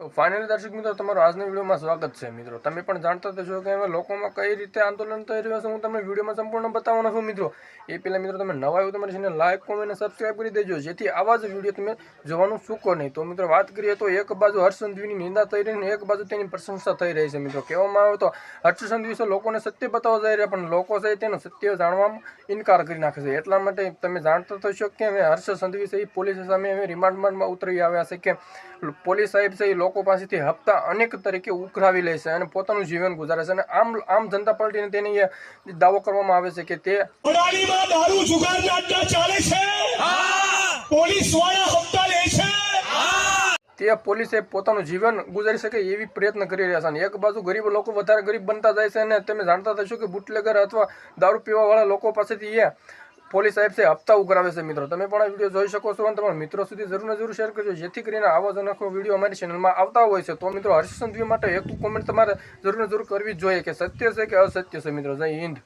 તો ફાઇનલી દર્શક મિત્રો, તમારું આજના વિડીયોમાં સ્વાગત છે મિત્રો. તમે પણ જાણતા છો કે અમે લોકોમાં કઈ રીતે આંદોલન થઈ રહ્યું છે હું તમને વિડીયોમાં સંપૂર્ણ બતાવવાનો છું મિત્રો. એ પહેલાં મિત્રો, તમે નવા આવ્યું તમારી ચેનલ લાઈક કોમેન્ટ અને સબસ્ક્રાઈબ કરી દેજો. જેથી આવા જ વીડિયો તમે જોવાનું ચૂકો નહીં. તો મિત્રો, વાત કરીએ તો એક બાજુ હર્ષ સંધવીની નિંદા થઈ રહી અને એક બાજુ તેની પ્રશંસા થઈ રહી છે મિત્રો. કહેવામાં આવે તો હર્ષ સંધવી છે લોકોને સત્ય બતાવવા જઈ રહ્યા, પણ લોકો છે તેનો સત્ય જાણવામાં ઇનકાર કરી નાખે છે. એટલા માટે તમે જાણતા શકો કે અમે હર્ષ સંધવી છે એ પોલીસ સામે અમે રિમાન્ડમાં ઉતરી આવ્યા છે કે પોલીસ સાહેબ છે એ લોકો પાસેથી હપ્તા અનેક તરીકે ઉઘરાવી લે છે અને પોતાનું જીવન ગુજારે છે. અને આમ આમ જનતા પાર્ટીને તેની દાવો કરવામાં આવે છે કે તે દારૂ જુગારના અડ્ડા ચાલે છે. પોલીસવાળા હપ્તા લે છે. તે પોલીસે પોતાનું જીવન ગુજારી શકે એવી પ્રયત્ન કરી રહ્યા છે. અને એક બાજુ ગરીબ લોકો વધારે ગરીબ બનતા જાય છે અને તમે જાણતા થશો કે બુટલેગર અથવા દારૂ પીવાવાળા લોકો પાસેથી એ પોલીસ સાહેબ છે, હપ્તા ઉઘરાવે છે મિત્રો. તમે પણ આ વીડિયો જોઈ શકો છો અને તમારા મિત્રો સુધી જરૂર જરૂર શેર કરજો. જેથી કરીને આવો જ અનેકો વીડિયો અમારી ચેનલમાં આવતા હોય છે. તો મિત્રો હર્ષ સંધવી માટે એક કોમેન્ટ તમારે જરૂર જરૂર કરવી જોઈએ કે સત્ય છે કે અસત્ય છે મિત્રો? જય હિન્દ.